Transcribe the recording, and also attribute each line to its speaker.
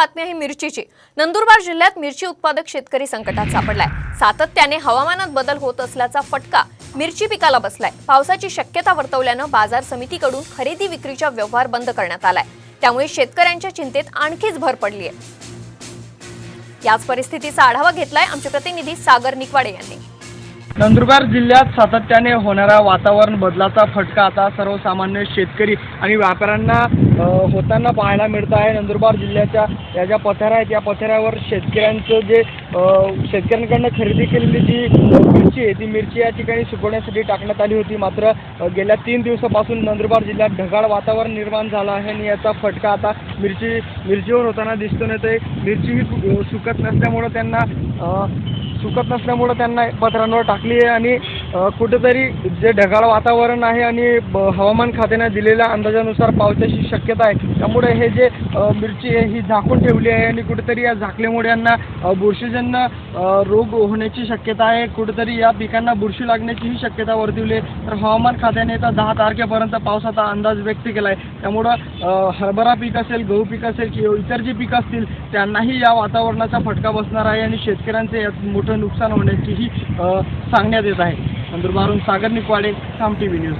Speaker 1: बातमी आहे मिरचीची. नंदुरबार जिल्ह्यात मिरची उत्पादक शेतकरी संकटात सापडलाय. सातत्याने हवामानात बदल होत असल्याचा फटका मिरची पिकाला बसलाय. पावसाची शक्यता वर्तवल्यानं बाजार समितीकडून खरेदी विक्रीचा व्यवहार बंद करण्यात आलाय. त्यामुळे शेतकऱ्यांच्या चिंतेत आणखीच भर पडली आहे. याच परिस्थितीचा आढावा घेतलाय आमचे प्रतिनिधी सागर निकवाडे यांनी.
Speaker 2: नंदुरबार जिल्ह्यात सातत्याने होणारा वातावरण बदलाचा फटका आता सर्वसामान्य शेतकरी आणि व्यापाऱ्यांना होताना पाहायला मिळत आहे. नंदुरबार जिल्ह्याच्या या ज्या पथऱ्या आहेत या पथाऱ्यावर शेतकऱ्यांचं जे शेतकऱ्यांकडनं खरेदी केलेली जी मिरची आहे ती मिरची या ठिकाणी सुकवण्यासाठी टाकण्यात आली होती. मात्र गेल्या तीन दिवसापासून नंदुरबार जिल्ह्यात ढगाळ वातावरण निर्माण झालं आहे आणि याचा फटका आता मिरची मिरचीवर होताना दिसतो नाही ते मिरची ही सुकत नसल्यामुळं त्यांना सुकत नसल्यामुळं त्यांना पत्रांवर टाकली आहे आणि कुठेतरी जे ढगाळ वातावरण आहे आणि ब- हवामान खात्याने दिलेल्या अंदाजानुसार पावसाची शक्यता आहे. त्यामुळे हे जे मिरची आहे ही झाकून ठेवली आहे आणि कुठेतरी या झाकल्यामुळे यांना बुरशीजन्य रोग होण्याची शक्यता आहे. कुठेतरी या पिकांना बुरशी लागण्याचीही शक्यता वर्तवली आहे. तर हवामान खात्याने तर दहा तारखेपर्यंत पावसाचा अंदाज व्यक्त केला आहे त्यामुळं हरभरा पीक असेल गहू पीक असेल किंवा इतर जे पीक असतील त्यांनाही या वातावरणाचा फटका बसणार आहे आणि शेतकऱ्यांचे यात मोठं नुकसान होण्याचीही सांगण्यात येत आहे. नंदुरबारून Sagar Nikwade Saam T V news